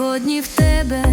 Сьогодні в тебе.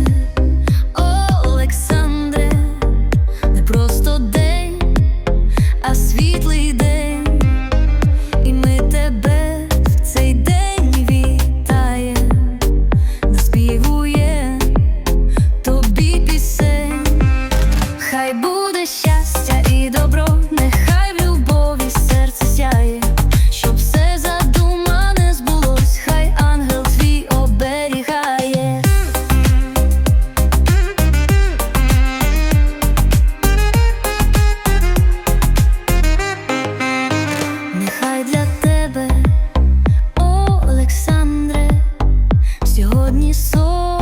soul